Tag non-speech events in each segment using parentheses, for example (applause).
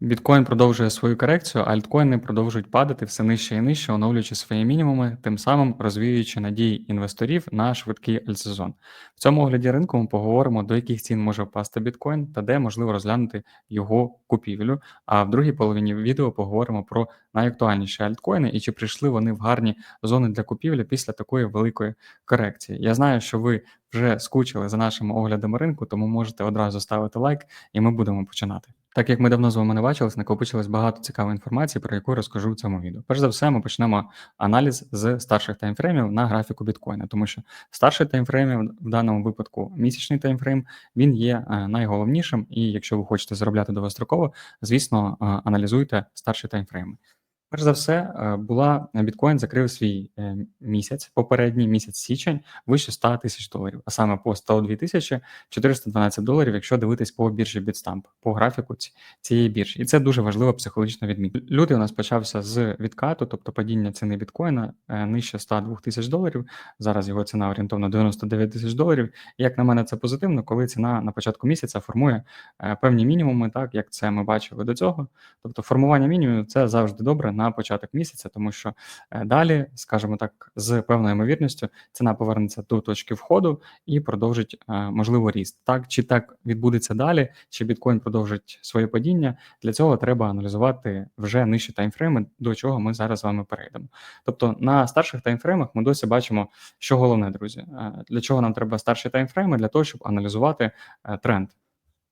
Біткоін продовжує свою корекцію, альткоїни продовжують падати все нижче і нижче, оновлюючи свої мінімуми, тим самим розвіюючи надії інвесторів на швидкий альтсезон. В цьому огляді ринку ми поговоримо, до яких цін може впасти біткоін та де можливо розглянути його купівлю. А в другій половині відео поговоримо про найактуальніші альткоїни і чи прийшли вони в гарні зони для купівлі після такої великої корекції. Я знаю, що ви вже скучили за нашими оглядами ринку, тому можете одразу ставити лайк, і ми будемо починати. Так як ми давно з вами не бачились, накопичилось багато цікавої інформації, про яку розкажу в цьому відео. Перш за все, ми почнемо аналіз з старших таймфреймів на графіку біткоїна, тому що старший таймфрейм в даному випадку місячний таймфрейм, він є е, найголовнішим. І якщо ви хочете заробляти довгостроково, звісно, е, аналізуйте старші таймфрейми. Перш за все, е, була біткоін закрив свій е, місяць, попередній місяць січень, вище 100 тисяч доларів, а саме по 102 тисячі 412 доларів, якщо дивитись по біржі Bitstamp, по графіку цієї біржі. І це дуже важливо психологічно відмітити. Лютий у нас почався з відкату, тобто падіння ціни біткоїна е, нижче 102 тисяч доларів. Зараз його ціна орієнтовно 99 тисяч доларів. І як на мене, це позитивно, коли ціна на початку місяця формує певні мінімуми, так як це ми бачили до цього. Тобто формування мінімумів це завжди добре на початок місяця, тому що е, далі, скажімо так, з певною ймовірністю ціна повернеться до точки входу і продовжить е, можливо ріст. Так чи так відбудеться далі, чи біткоін продовжить своє падіння. Для цього треба аналізувати вже нижчі таймфрейми, до чого ми зараз з вами перейдемо. Тобто на старших таймфреймах ми досі бачимо, що головне, друзі, е, для чого нам треба старші таймфрейми, для того, щоб аналізувати тренд.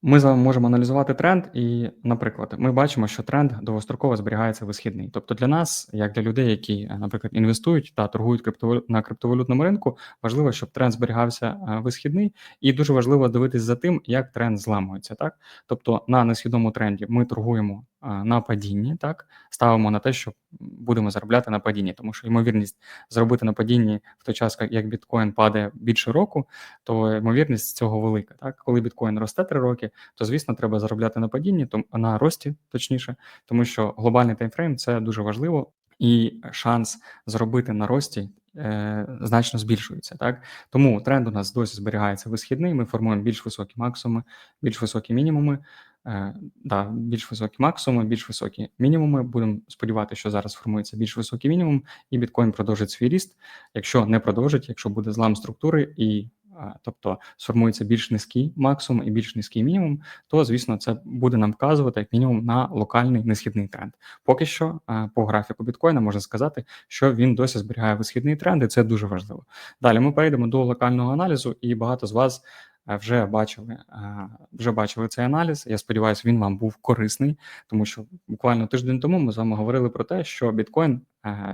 Ми з вами можемо аналізувати тренд, і, наприклад, ми бачимо, що тренд довгостроково зберігається висхідний. Тобто для нас, як для людей, які, наприклад, інвестують та торгують криптовалю... на криптовалютному ринку, важливо, щоб тренд зберігався е, висхідний, і дуже важливо дивитись за тим, як тренд зламується. Так, тобто на несхідному тренді ми торгуємо на падінні, так ставимо на те, що будемо заробляти на падінні, тому що ймовірність зробити на падінні в той час, як біткоін падає більше року, то ймовірність цього велика. Так, коли біткоін росте три роки, то звісно треба заробляти на падінні, то на рості, точніше, тому що глобальний таймфрейм це дуже важливо. І шанс зробити на рості е, значно збільшується. Так тому тренд у нас досі зберігається висхідний. Ми формуємо більш високі максимуми, більш високі мінімуми. Е, да, більш високі максимуми, більш високі мінімуми. Будемо сподіватися, що зараз формується більш високий мінімум, і біткоін продовжить свій ріст. Якщо не продовжить, якщо буде злам структури і тобто сформується більш низький максимум і більш низький мінімум, то звісно це буде нам вказувати як мінімум на локальний несхідний тренд. Поки що по графіку біткоїна можна сказати, що він досі зберігає висхідний тренд, і це дуже важливо. Далі ми перейдемо до локального аналізу, і багато з вас. Вже бачили вже бачили цей аналіз. Я сподіваюся, він вам був корисний, тому що буквально тиждень тому ми з вами говорили про те, що біткоін,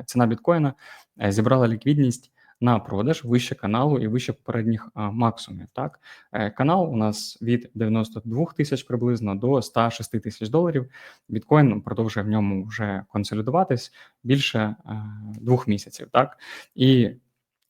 ціна біткоїна е, зібрала ліквідність на продаж вище каналу і вище попередніх а, максимумів. Так, е, канал у нас від 92 тисяч приблизно до 106 тисяч доларів. Біткоін продовжує в ньому вже консолідуватись більше е, двох місяців. Так і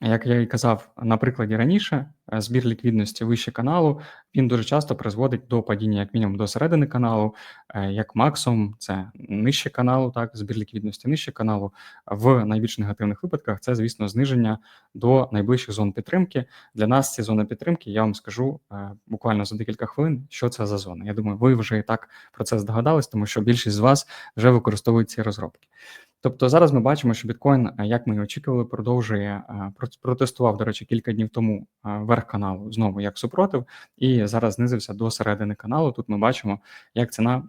як я і казав на прикладі раніше, е, збір ліквідності вище каналу він дуже часто призводить до падіння, як мінімум, до середини каналу, е, як максимум, це нижче каналу, так, збір ліквідності нижче каналу. В найбільш негативних випадках це, звісно, зниження до найближчих зон підтримки. Для нас ці зони підтримки, я вам скажу е, буквально за декілька хвилин, що це за зони. Я думаю, ви вже і так про це здогадались, тому що більшість з вас вже використовують ці розробки. Тобто зараз ми бачимо, що біткоін, е, як ми і очікували, продовжує е, протестував, до речі, кілька днів тому е, верх каналу знову як супротив, і зараз знизився до середини каналу. Тут ми бачимо, як ціна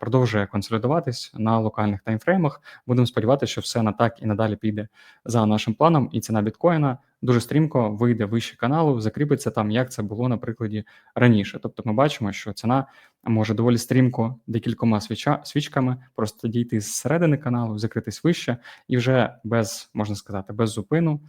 продовжує консолідуватись на локальних таймфреймах. Будемо сподіватися, що все на так і надалі піде за нашим планом, і ціна біткоїна дуже стрімко вийде вище каналу, закріпиться там, як це було на прикладі раніше. Тобто, ми бачимо, що ціна може доволі стрімко декількома свіча, свічками просто дійти з середини каналу, закритись вище, і вже без можна сказати, без зупину.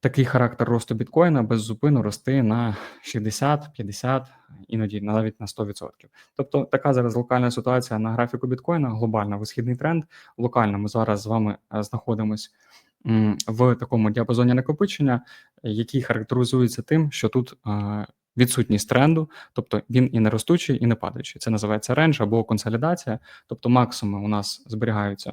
Такий характер росту біткоїна без зупину рости на 60, 50, іноді навіть на 100%. Тобто така зараз локальна ситуація на графіку біткоїна, глобально висхідний тренд. Локально ми зараз з вами е, знаходимось в такому діапазоні накопичення, який характеризується тим, що тут відсутність тренду, тобто він і не ростучий, і не падаючий. Це називається рендж або консолідація, тобто максимуми у нас зберігаються.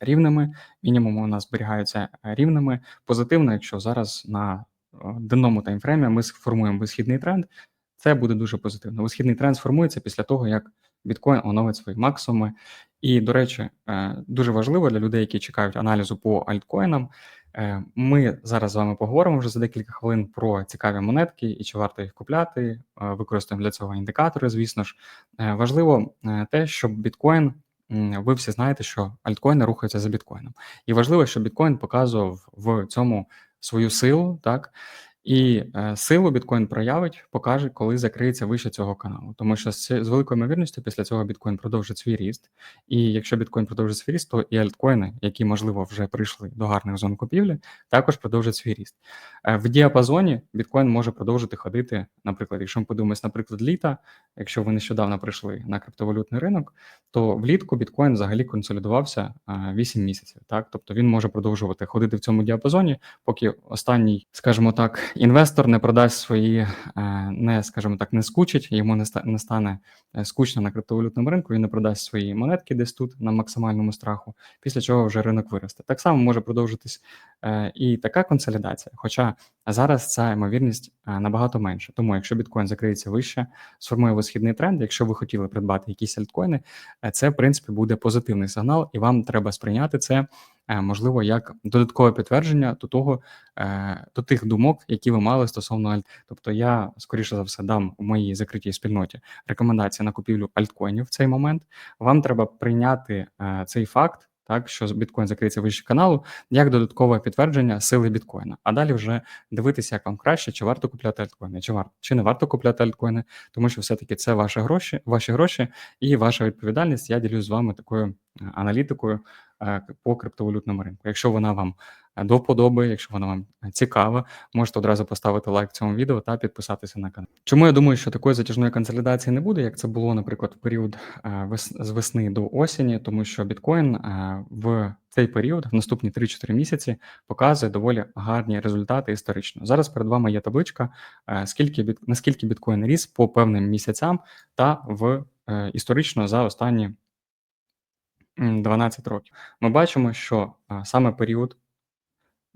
Рівними, мінімуми у нас зберігаються рівними. Позитивно, якщо зараз на денному таймфреймі ми сформуємо висхідний тренд, це буде дуже позитивно. Висхідний тренд сформується після того, як біткоін оновить свої максимуми. І, до речі, е, дуже важливо для людей, які чекають аналізу по альткоїнам. Е, ми зараз з вами поговоримо вже за декілька хвилин про цікаві монетки і чи варто їх купляти. Е, використаємо для цього індикатори. Звісно ж, важливо те, щоб біткоін. Ви всі знаєте, що альткоїни рухаються за біткоїном, і важливо, щоб біткоін показував в цьому свою силу, так і е, силу біткоін проявить, покаже, коли закриється вище цього каналу. Тому що з, великою ймовірністю після цього біткоін продовжить свій ріст. І якщо біткоін продовжить свій ріст, то і альткоїни, які, можливо, вже прийшли до гарних зон купівлі, також продовжать свій ріст. Е, в діапазоні біткоін може продовжити ходити, наприклад, якщо ми подивимось, наприклад, літа, якщо ви нещодавно прийшли на криптовалютний ринок, то влітку біткоін взагалі консолідувався 8 місяців. Так, тобто він може продовжувати ходити в цьому діапазоні, поки останній, скажімо так, інвестор не продасть свої, е, не скажімо так, не скучить, йому не стане е, скучно на криптовалютному ринку, він не продасть свої монетки десь тут на максимальному страху, після чого вже ринок виросте. Так само може продовжитись е, і така консолідація. Хоча зараз ця ймовірність набагато менше. Тому, якщо біткоін закриється вище, сформує висхідний тренд. Якщо ви хотіли придбати якісь альткоїни, це в принципі буде позитивний сигнал, і вам треба сприйняти це. Е, можливо, як додаткове підтвердження до того, е, до тих думок, які ви мали стосовно альт. Тобто, я скоріше за все дам у моїй закритій спільноті рекомендації на купівлю альткоїнів в цей момент. Вам треба прийняти е, цей факт. Так, що біткоін закриється вище каналу, як додаткове підтвердження сили біткоїна. А далі вже дивитися, як вам краще, чи варто купляти альткоїни, чи варто чи не варто купляти альткоїни, тому що все-таки це ваші гроші, ваші гроші і ваша відповідальність. Я ділюсь з вами такою аналітикою по криптовалютному ринку. Якщо вона вам е, до вподоби, якщо вона вам е, цікава, можете одразу поставити лайк цьому відео та підписатися на канал. Чому я думаю, що такої затяжної консолідації не буде, як це було, наприклад, в період з весни до осені, тому що біткоін в цей період, в наступні 3-4 місяці, показує доволі гарні результати історично. Зараз перед вами є табличка, скільки біт... наскільки біткоін ріс по певним місяцям та в історично за останні 12 років. Ми бачимо, що саме період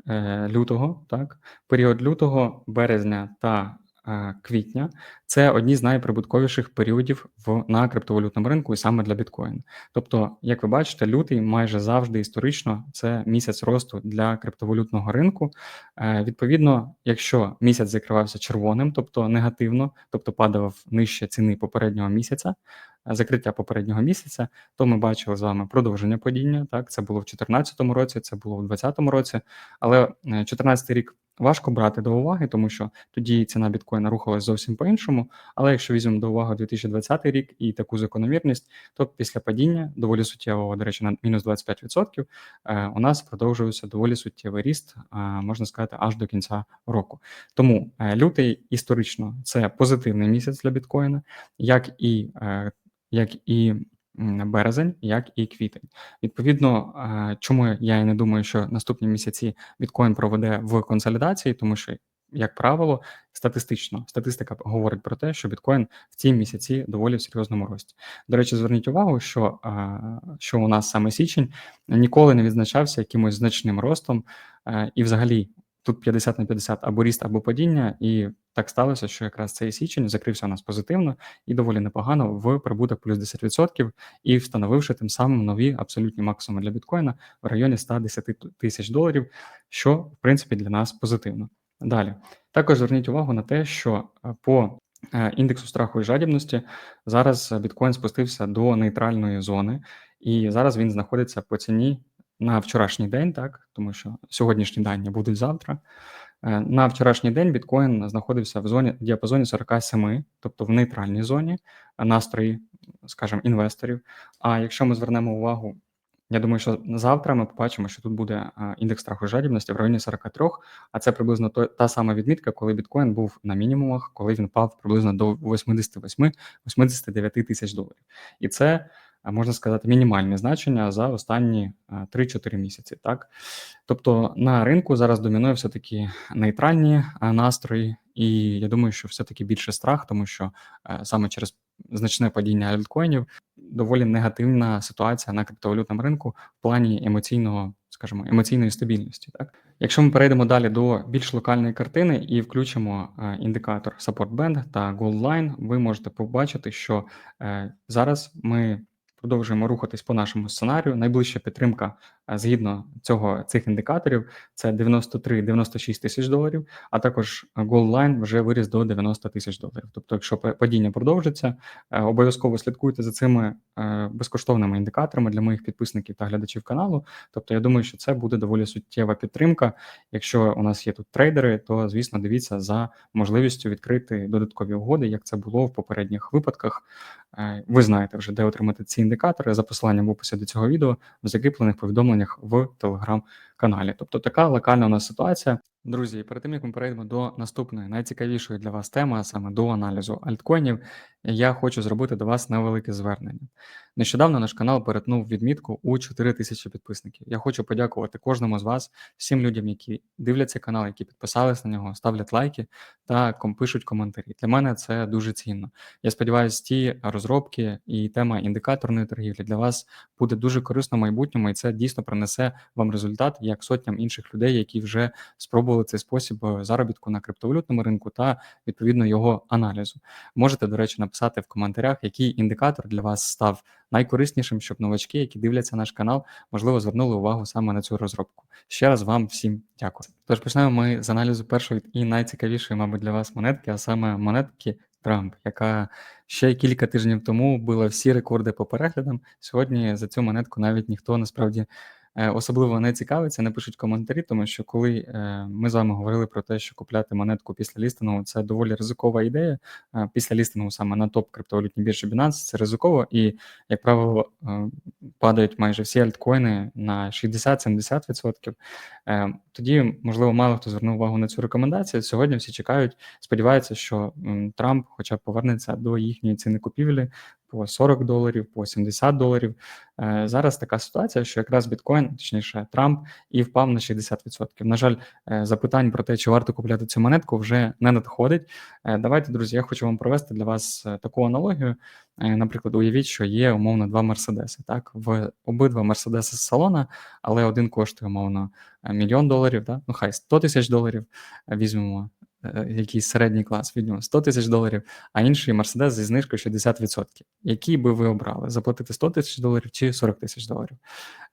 е, лютого, так, період лютого, березня та Е, квітня це одні з найприбутковіших періодів в на криптовалютному ринку і саме для біткоін. Тобто, як ви бачите, лютий майже завжди історично це місяць росту для криптовалютного ринку. Е, відповідно, якщо місяць закривався червоним, тобто негативно, тобто падав нижче ціни попереднього місяця, закриття попереднього місяця, то ми бачили з вами продовження падіння. Так, це було в 2014 році, це було в 2020 році, але 2014 рік Важко брати до уваги, тому що тоді ціна біткоїна рухалась зовсім по-іншому. Але якщо візьмемо до уваги 2020 рік і таку закономірність, то після падіння доволі суттєвого, до речі, на мінус 25%, е, у нас продовжується доволі суттєвий ріст, е, можна сказати, аж до кінця року. Тому е, лютий історично це позитивний місяць для біткоїна, як і як і березень, як і квітень. Відповідно, чому я і не думаю, що наступні місяці біткоін проведе в консолідації, тому що. Як правило, статистично статистика говорить про те, що біткоін в ці місяці доволі в серйозному рості. До речі, зверніть увагу, що що у нас саме січень ніколи не відзначався якимось значним ростом, і взагалі Тут 50 на 50 або ріст, або падіння, і так сталося, що якраз цей січень закрився у нас позитивно і доволі непогано в прибуток плюс 10%, і встановивши тим самим нові абсолютні максимуми для біткоїна в районі 110 тисяч доларів, що в принципі для нас позитивно. Далі також зверніть увагу на те, що е, по е, індексу страху і жадібності зараз біткоін спустився до нейтральної зони, і зараз він знаходиться по ціні на вчорашній день, так тому що сьогоднішні дані будуть завтра. Е, на вчорашній день біткоін знаходився в зоні в діапазоні 47, тобто в нейтральній зоні настрої, скажімо, інвесторів. А якщо ми звернемо увагу, я думаю, що завтра ми побачимо, що тут буде е, індекс страху жадібності в районі 43, а це приблизно та сама відмітка, коли біткоін був на мінімумах, коли він впав приблизно до 88-89 тисяч доларів. І це можна сказати, мінімальне значення за останні 3-4 місяці. Так, тобто на ринку зараз домінує все таки нейтральні настрої, і я думаю, що все таки більше страх, тому що саме через значне падіння альткоїнів доволі негативна ситуація на криптовалютному ринку в плані емоційного, скажімо, емоційної стабільності. Так, Якщо ми перейдемо далі до більш локальної картини і включимо індикатор Support Band та Gold Line, ви можете побачити, що е, зараз ми продовжуємо рухатись по нашому сценарію. Найближча підтримка е, згідно цього цих індикаторів це 93-96 тисяч доларів, а також Gold Line вже виріс до 90 тисяч доларів. Тобто, якщо падіння продовжиться, е, обов'язково слідкуйте за цими е, безкоштовними індикаторами для моїх підписників та глядачів каналу. Тобто, я думаю, що це буде доволі суттєва підтримка. Якщо у нас є тут трейдери, то звісно дивіться за можливістю відкрити додаткові угоди, як це було в попередніх випадках. Е, Ви знаєте вже, де отримати ці індикатори за посиланням в описі до цього відео в закріплених повідомленнях в телеграм-каналі. Тобто така локальна у нас ситуація. Друзі, і перед тим як ми перейдемо до наступної найцікавішої для вас теми, а саме до аналізу альткоїнів, я хочу зробити до вас невелике звернення. Нещодавно наш канал перетнув відмітку у 4 тисячі підписників. Я хочу подякувати кожному з вас, всім людям, які дивляться канал, які підписались на нього, ставлять лайки та пишуть коментарі. Для мене це дуже цінно. Я сподіваюся, ті розробки і тема індикаторної торгівлі для вас буде дуже корисно в майбутньому, і це дійсно принесе вам результат як сотням інших людей, які вже спробували цей спосіб е, заробітку на криптовалютному ринку та відповідно його аналізу. Можете, до речі, написати в коментарях, який індикатор для вас став найкориснішим, щоб новачки, які дивляться наш канал, можливо, звернули увагу саме на цю розробку. Ще раз вам всім дякую. Тож почнемо ми з аналізу першої і найцікавішої, мабуть, для вас монетки, а саме монетки Трамп, яка ще кілька тижнів тому била всі рекорди по переглядам. Сьогодні за цю монетку навіть ніхто насправді особливо не цікавиться, не пишуть коментарі, тому що коли е, ми з вами говорили про те, що купляти монетку після лістингу, це доволі ризикова ідея. Е, Після лістингу саме на топ криптовалютній біржі Binance це ризиково, і, як правило, е, падають майже всі альткоїни на 60-70%. Е, Тоді, можливо, мало хто звернув увагу на цю рекомендацію. Сьогодні всі чекають, сподіваються, що Трамп хоча б повернеться до їхньої ціни купівлі по 40 доларів, по 70 доларів. Е, Зараз така ситуація, що якраз біткоін, точніше, Трамп, і впав на 60%. На жаль, е, запитань про те, чи варто купляти цю монетку, вже не надходить. Е, Давайте, друзі, я хочу вам провести для вас таку аналогію. Наприклад, уявіть, що є умовно два мерседеси. Так, в обидва мерседеси з салона, але один коштує умовно мільйон доларів, да? ну хай 100 тисяч доларів візьмемо. Е, Якийсь середній клас від нього 100 тисяч доларів, а інший мерседес зі знижкою 60%. Який би ви обрали? Заплатити 100 тисяч доларів чи 40 тисяч доларів?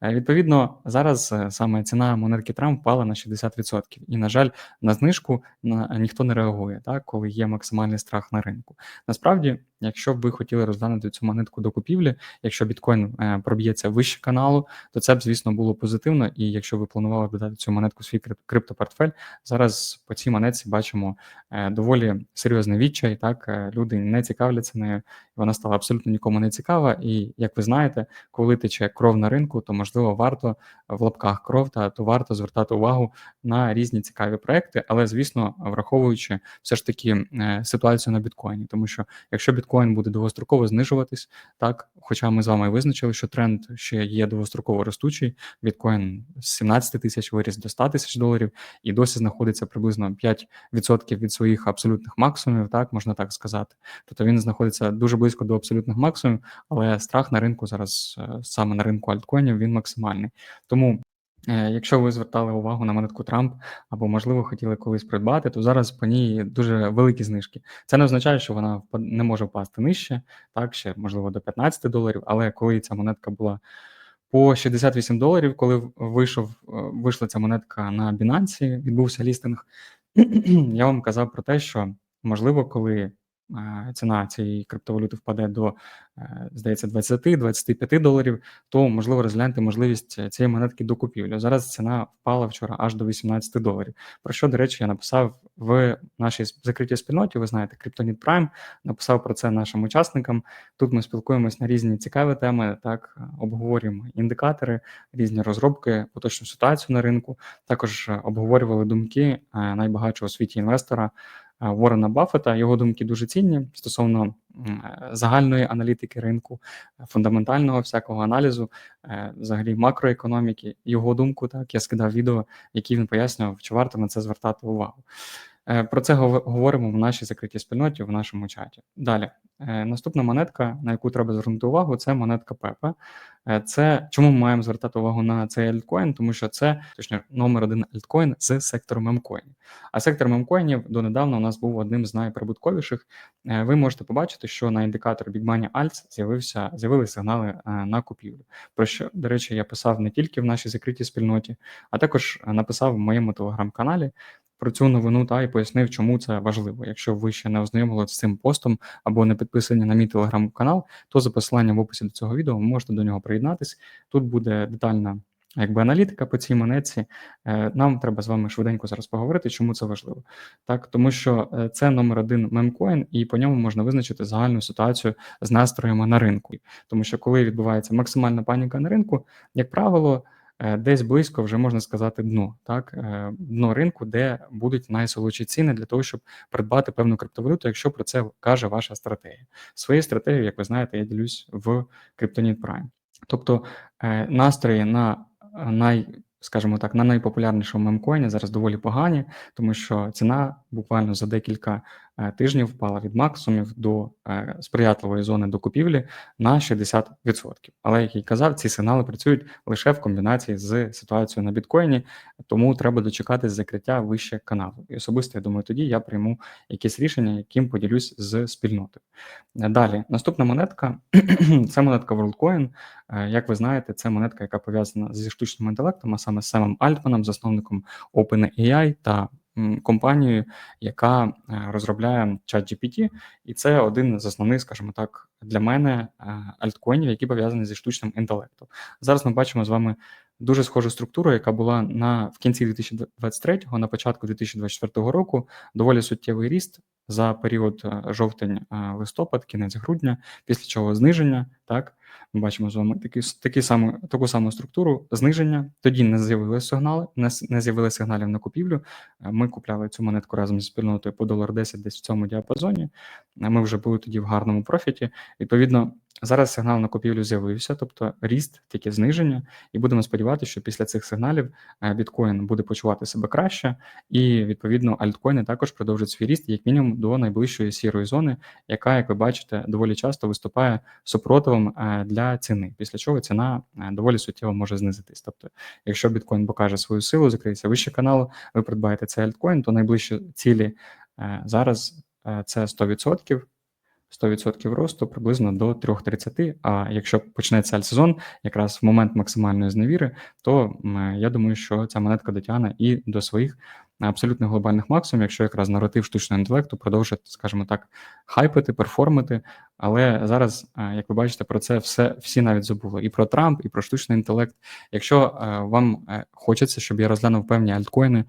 Е, Відповідно, зараз е, саме ціна монетки Трамп впала на 60%. І, на жаль, на знижку на, ніхто не реагує, так, коли є максимальний страх на ринку. Насправді, якщо б ви хотіли розглянути цю монетку до купівлі, якщо біткоін е, проб'ється вище каналу, то це б, звісно, було позитивно. І якщо ви планували додати цю монетку в свій крип- криптопортфель, зараз по цій монетці бачимо е, доволі серйозний відчай. Так, е, люди не цікавляться нею, вона стала абсолютно нікому не цікава. І як ви знаєте, коли тече кров на ринку, то можливо варто в лапках кров, та то варто звертати увагу на різні цікаві проекти, але звісно, враховуючи все ж таки е, ситуацію на біткоїні, тому що якщо біткоін буде довгостроково знижуватись, так хоча ми з вами визначили, що тренд ще є довгостроково ростучий, біткоін з 17 тисяч виріс до 100 тисяч доларів і досі знаходиться приблизно 5% від своїх абсолютних максимумів, так можна так сказати. Тобто він знаходиться дуже близько до абсолютних максимумів, але страх на ринку зараз е, саме на ринку альткоїнів він максимальний. Тому. е, Якщо ви звертали увагу на монетку Трамп або, можливо, хотіли колись придбати, то зараз по ній дуже великі знижки. Це не означає, що вона не може впасти нижче, так ще можливо до 15 доларів. Але коли ця монетка була по 68 доларів, коли вийшов, е, вийшла ця монетка на Binance, відбувся лістинг, (clears throat) я вам казав про те, що можливо, коли ціна цієї криптовалюти впаде до, е, здається, 20-25 доларів, то можливо розглянути можливість е, цієї монетки до купівлі. Зараз ціна впала вчора аж до 18 доларів. Про що, до речі, я написав в нашій закритій спільноті. Ви знаєте, Kryptonit Prime, написав про це нашим учасникам. Тут ми спілкуємось на різні цікаві теми, так е, обговорюємо індикатори, різні розробки, поточну ситуацію на ринку. Також е, обговорювали думки е, найбагатшого у світі інвестора е, Ворена Баффета. Його думки дуже цінні стосовно е, загальної аналітики ринку, е, фундаментального всякого аналізу, е, взагалі макроекономіки. Його думку, так я скидав відео, які він пояснював, чи варто на це звертати увагу. Е, Про це говоримо в нашій закритій спільноті, в нашому чаті. Далі, Е, наступна монетка, на яку треба звернути увагу, це монетка Пепа. Е, Це чому ми маємо звертати увагу на цей альткоін? Тому що це точніше номер один альткоін з сектору мемкоїнів. А сектор мемкоїнів донедавна у нас був одним з найприбутковіших. Ви можете побачити, що на індикаторі Big Money Alts з'явився з'явилися сигнали на купівлю. Про що, до речі, я писав не тільки в нашій закритій спільноті, а також написав в моєму телеграм-каналі. Про цю новину та і пояснив, чому це важливо. Якщо ви ще не ознайомилися з цим постом або не підписані на мій телеграм-канал, то за посиланням в описі до цього відео ви можете до нього приєднатись. Тут буде детальна якби аналітика по цій монетці. Е, Нам треба з вами швиденько зараз поговорити, чому це важливо. Так, тому що е, це номер один мемкоін, і по ньому можна визначити загальну ситуацію з настроями на ринку. Тому що коли відбувається максимальна паніка на ринку, як правило. Е, Десь близько вже можна сказати дно, так е, дно ринку, де будуть найсолодші ціни для того, щоб придбати певну криптовалюту, якщо про це каже ваша стратегія. Своєю стратегією, як ви знаєте, я ділюсь в Kryptonit Prime. Тобто е, настрої на най, скажімо так, на найпопулярнішому мемкоїні зараз доволі погані, тому що ціна буквально за декілька тижнів впала від максимумів до е, сприятливої зони до купівлі на 60%. Але як я казав, ці сигнали працюють лише в комбінації з ситуацією на біткоїні, тому треба дочекатись закриття вище каналу. І особисто я думаю, тоді я прийму якесь рішення, яким поділюсь з спільнотою. Е, Далі, наступна монетка (clears throat) це монетка WorldCoin. Е, Як ви знаєте, це монетка, яка пов'язана зі штучним інтелектом, а саме з Семом Альтманом, засновником OpenAI та компанією, яка е, розробляє ChatGPT, і це один з основних, скажімо так, для мене е, альткоїнів, які пов'язані зі штучним інтелектом. Зараз ми бачимо з вами дуже схожу структуру, яка була на в кінці 2023, на початку 2024 року. Доволі суттєвий ріст за період е, жовтень-листопад, кінець грудня, після чого зниження. Так, ми бачимо з вами такі, такі саму, таку саму структуру зниження. Тоді не з'явилися сигнали, не, не з'явилися сигналів на купівлю. Е, Ми купляли цю монетку разом зі спільнотою по долар 10 десь в цьому діапазоні. Е, Ми вже були тоді в гарному профіті. Відповідно, зараз сигнал на купівлю з'явився, тобто ріст, тільки зниження, і будемо сподіватися, що після цих сигналів е, біткоін буде почувати себе краще, і відповідно альткоїни також продовжать свій ріст, як мінімум, до найближчої сірої зони, яка, як ви бачите, доволі часто виступає супротивом для ціни, після чого ціна е, доволі суттєво може знизитись. Тобто, якщо біткоін покаже свою силу, закриється вище канал, ви придбаєте цей альткоін, то найближчі цілі е, зараз е, це 100%. 100% росту приблизно до 3,30. А якщо почнеться альтсезон, якраз в момент максимальної зневіри, то я думаю, що ця монетка дотягне і до своїх абсолютно глобальних максимумів, якщо якраз наратив штучного інтелекту продовжить, скажімо так, хайпити, перформити. Але зараз, е, як ви бачите, про це все всі навіть забули. І про Трамп, і про штучний інтелект. Якщо е, вам е, хочеться, щоб я розглянув певні альткоїни,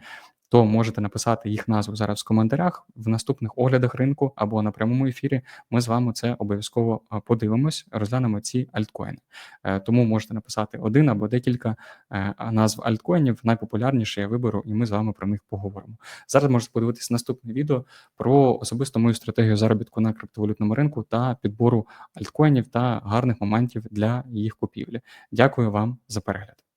то можете написати їх назву зараз в коментарях в наступних оглядах ринку або на прямому ефірі. Ми з вами це обов'язково е, подивимось, розглянемо ці альткоїни. Е, Тому можете написати один або декілька е, назв альткоїнів, найпопулярніші я виберу, і ми з вами про них поговоримо. Зараз можете подивитися наступне відео про особисто мою стратегію заробітку на криптовалютному ринку та підбору альткоїнів та гарних моментів для їх купівлі. Дякую вам за перегляд.